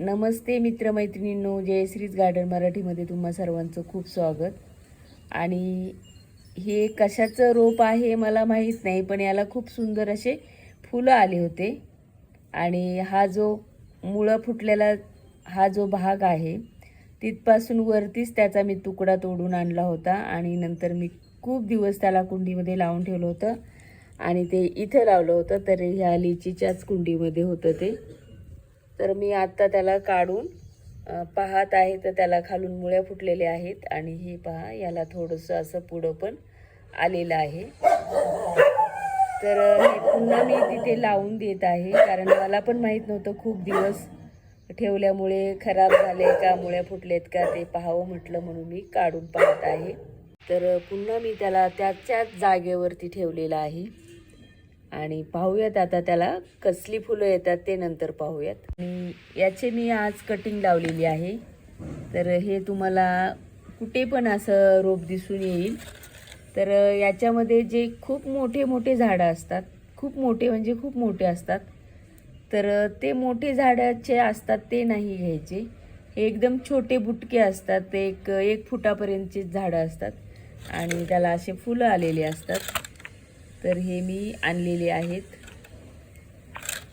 नमस्ते मित्रमैत्रिणींनो जयश्रीज garden मराठीमध्ये तुम्हा सर्वांचं खूप स्वागत. आणि हे कशाचं रोप आहे मला माहीत नाही पण याला खूप सुंदर असे फुलं आले होते. आणि हा जो मुळं फुटलेला हा जो भाग आहे तिथपासून वरतीच त्याचा मी तुकडा तोडून आणला होता आणि नंतर मी खूप दिवस त्याला कुंडीमध्ये लावून ठेवलं होतं. आणि ते इथं लावलं होतं तर ह्या लिचीच्याच कुंडीमध्ये होतं ते. तर मी आत्ता त्याला काढून पाहत आहे तर त्याला खालून मुळ्या फुटलेल्या आहेत आणि हे पहा याला थोडंसं असं पुढं पण आलेलं आहे. तर पुन्हा मी तिथे लावून देत आहे कारण मला पण माहीत नव्हतं खूप दिवस ठेवल्यामुळे खराब झाले का मुळ्या फुटलेत का ते पाहावं म्हटलं म्हणून मी काढून पाहत आहे. तर पुन्हा मी त्याला त्याच्याच जागेवरती ठेवलेलं आहे. आणि पाहूयात आता त्याला कसली फुलं येतात ते नंतर पाहूयात. आणि याचे मी आज कटिंग लावलेली आहे. तर हे तुम्हाला कुठे पण असं रोप दिसून येईल. तर याच्यामध्ये जे खूप मोठे मोठे झाडं असतात खूप मोठे म्हणजे खूप मोठे असतात तर ते मोठे झाडाचे असतात ते नाही घ्यायचे. हे एकदम छोटे बुटके असतात ते एक एक फुटापर्यंतचेच झाडं असतात. आणि त्याला असे फुलं आलेले असतात. तर हे मी आणलेले आहेत.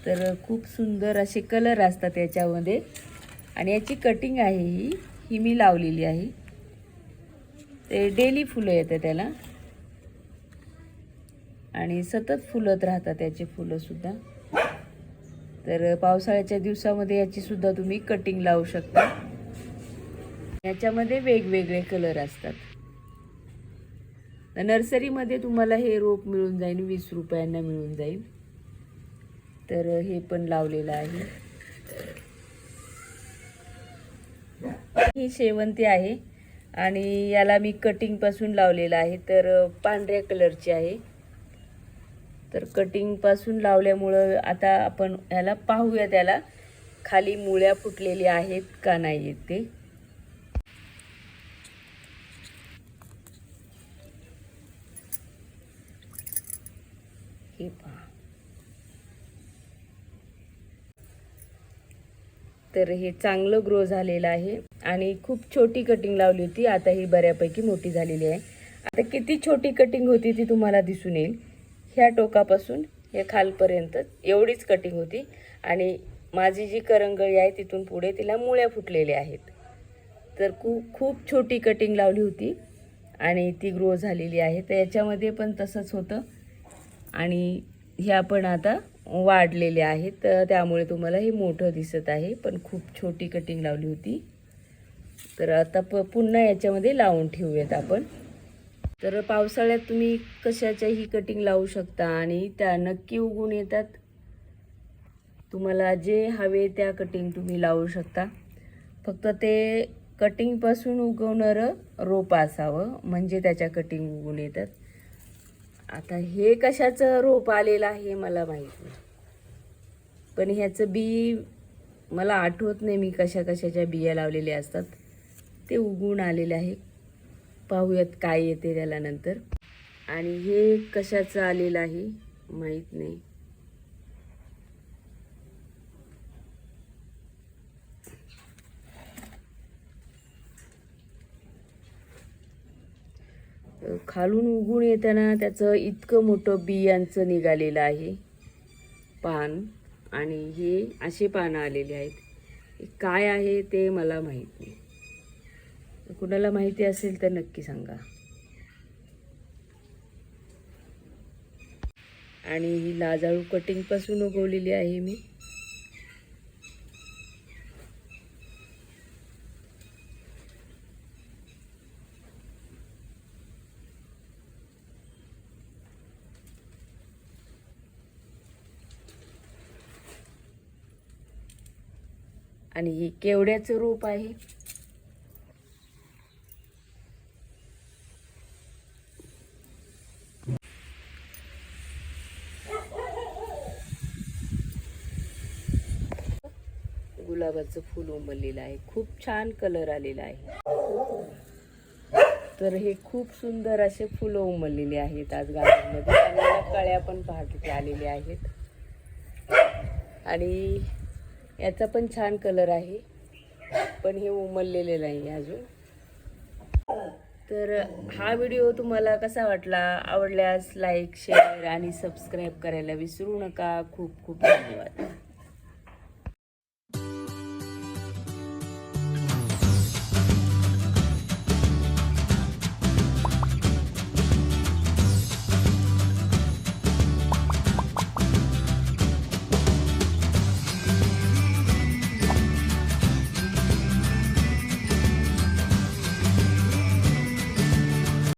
तर खूप सुंदर असे कलर असतात याच्यामध्ये. आणि याची कटिंग आहे ही ही मी लावलेली आहे. ते डेली फुलं येतं त्याला. आणि सतत फुलत राहतात याचे फुलंसुद्धा तर पावसाळ्याच्या दिवसामध्ये याचीसुद्धा तुम्ही कटिंग लावू शकता. याच्यामध्ये वेगवेगळे कलर असतात. नर्सरीमध्ये तुम्हाला हे रोप मिळून जाईल वीस रुपयांना मिळून जाईल. तर हे पण लावलेलं आहे. ही शेवंती आहे आणि याला मी कटिंगपासून लावलेलं आहे. तर पांढऱ्या कलरची आहे. तर कटिंगपासून लावल्यामुळं आता आपण याला पाहूया त्याला. खाली मुळ्या फुटलेल्या आहेत का नाही आहेत ते. हे पहा. तर हे चांगलं ग्रो झालेलं आहे आणि खूप छोटी कटिंग लावली होती. आता ही बऱ्यापैकी मोठी झालेली आहे. आता किती छोटी कटिंग होती ती तुम्हाला दिसून येईल. ह्या टोकापासून हे खालपर्यंत एवढीच कटिंग होती आणि माझी जी करंगळी आहे तिथून पुढे तिला मुळ्या फुटलेल्या आहेत. तर खू खूप छोटी कटिंग लावली होती आणि ती ग्रो झालेली आहे. तर याच्यामध्ये पण तसंच होतं. आणि ह्या पण आता वाढलेले आहेत. तर त्यामुळे तुम्हाला हे मोठं दिसत आहे. पण खूप छोटी कटिंग लावली होती. तर आता प पुन्हा याच्यामध्ये लावून ठेवूयात आपण. तर पावसाळ्यात तुम्ही कशाच्याही कटिंग लावू शकता आणि त्या नक्की उगून येतात. तुम्हाला जे हवे त्या कटिंग तुम्ही लावू शकता. फक्त ते कटिंगपासून उगवणारं रोप असावं. म्हणजे त्याच्या कटिंग उगून येतात. आता हे कशाचं रोप आलेलं आहे मला माहीत नाही. पण ह्याचं बी मला आठवत नाही मी कशा कशाच्या बिया लावलेल्या असतात. ते उगवून आलेले आहे. पाहूयात काय येते त्याला नंतर. आणि हे कशाचं आलेलं आहे माहीत नाही. खालून उगून येताना त्याचं इतकं मोठं बियांचं निघालेलं आहे. पान आणि हे असे पानं आलेले आहेत. काय आहे ते मला माहीत नाही. कुणाला माहिती असेल तर नक्की सांगा. आणि ही लाजाळू कटिंगपासून उगवलेली आहे मी. आणि ही केवड्याचं रूप आहे? गुलाबाचं फुल उमललेलं आहे. खूप छान कलर आलेला आहे. तर हे खूप सुंदर असे फुलं उमललेले आहेत आज गार्डनमध्ये. आणि कळ्या पण पहाटे किती आलेल्या आहेत. आणि याचा पण छान कलर आहे. पण हे उमललेले नाही अजून. तर हा व्हिडिओ तुम्हाला कसा वाटला? आवडल्यास लाईक शेअर आणि सबस्क्राईब करायला विसरू नका. खूप खूप धन्यवाद.